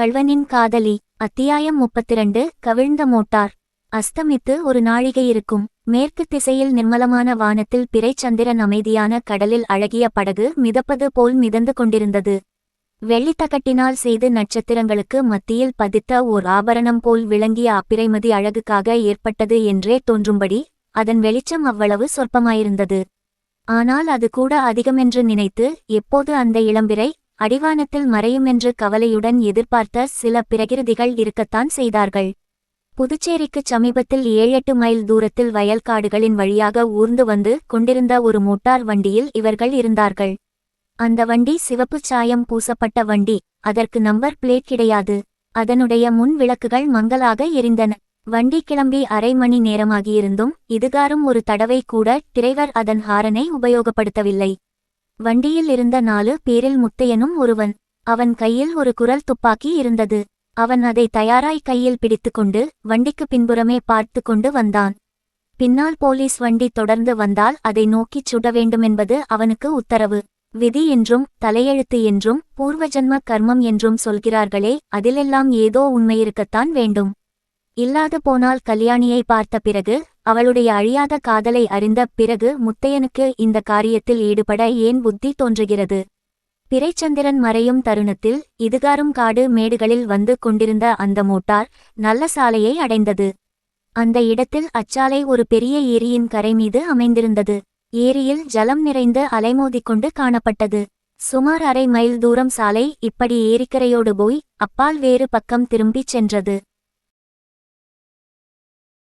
கள்வனின் காதலி அத்தியாயம் முப்பத்திரண்டு கவிழ்ந்த மோட்டார். அஸ்தமித்து ஒரு நாழிகை இருக்கும் மேற்கு திசையில் நிர்மலமான வானத்தில் பிறைச்சந்திரன் அமைதியான கடலில் அழகிய படகு மிதப்பது போல் மிதந்து கொண்டிருந்தது. வெள்ளித்தகட்டினால் செய்து நட்சத்திரங்களுக்கு மத்தியில் பதித்த ஓர் ஆபரணம் போல் விளங்கிய அப்பிரைமதி அழகுக்காக ஏற்பட்டது என்றே தோன்றும்படி அதன் வெளிச்சம் அவ்வளவு சொற்பமாயிருந்தது. ஆனால் அது கூட அதிகமென்று நினைத்து எப்போது அந்த இளம்பிறை அடிவானத்தில் மறையுமென்று கவலையுடன் எதிர்பார்த்த சில பிரகிருதிகள் இருக்கத்தான் செய்தார்கள். புதுச்சேரிக்குச் சமீபத்தில் ஏழெட்டு மைல் தூரத்தில் வயல்காடுகளின் வழியாக ஊர்ந்து வந்து கொண்டிருந்த ஒரு மோட்டார் வண்டியில் இவர்கள் இருந்தார்கள். அந்த வண்டி சிவப்புச் சாயம் பூசப்பட்ட வண்டி அதற்கு நம்பர் பிளேட் கிடையாது. அதனுடைய முன் விளக்குகள் மங்கலாக எரிந்தன. வண்டி கிளம்பி அரை மணி நேரமாகியிருந்தும் இதுகாரும் ஒரு தடவை கூட டிரைவர் அதன் ஹாரனை உபயோகப்படுத்தவில்லை. வண்டியில் இருந்த நாலு பேரில் முத்தையனும் ஒருவன். அவன் கையில் ஒரு குரல் துப்பாக்கி இருந்தது. அவன் அதை தயாராய் கையில் பிடித்துக்கொண்டு வண்டிக்கு பின்புறமே பார்த்து கொண்டு வந்தான். பின்னால் போலீஸ் வண்டி தொடர்ந்து வந்தால் அதை நோக்கிச் சுட வேண்டுமென்பது அவனுக்கு உத்தரவு. விதி என்றும் தலையெழுத்து என்றும் பூர்வஜன்ம கர்மம் என்றும் சொல்கிறார்களே அதிலெல்லாம் ஏதோ உண்மையிருக்கத்தான் வேண்டும். இல்லாது போனால் கல்யாணியை பார்த்த பிறகு அவளுடைய அழியாத காதலை அறிந்த பிறகு முத்தையனுக்கு இந்த காரியத்தில் ஈடுபட ஏன் புத்தி தோன்றுகிறது? பிறைச்சந்திரன் மறையும் தருணத்தில் இதுகாரும் காடு மேடுகளில் வந்து கொண்டிருந்த அந்த மோட்டார் நல்ல சாலையை அடைந்தது. அந்த இடத்தில் அச்சாலை ஒரு பெரிய ஏரியின் கரை மீது அமைந்திருந்தது. ஏரியில் ஜலம் நிறைந்து அலைமோதிக்கொண்டு காணப்பட்டது. சுமார் அரை மைல் தூரம் சாலை இப்படி ஏரிக்கரையோடு போய் அப்பால் வேறு பக்கம் திரும்பிச் சென்றது.